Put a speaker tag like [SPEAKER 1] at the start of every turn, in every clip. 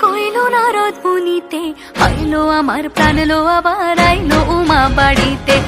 [SPEAKER 1] কইল মুনিতে আমার প্রাণ লো আবার আইলো উমা বাড়িতে।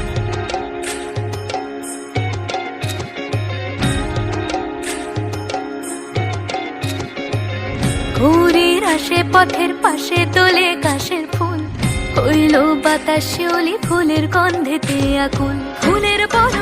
[SPEAKER 1] ভোরের আসে পথের পাশে তোলে কাশের ফুল। হইল বাতাস শিউলি ফুলের গন্ধেতে আকুল ফুলের বরণ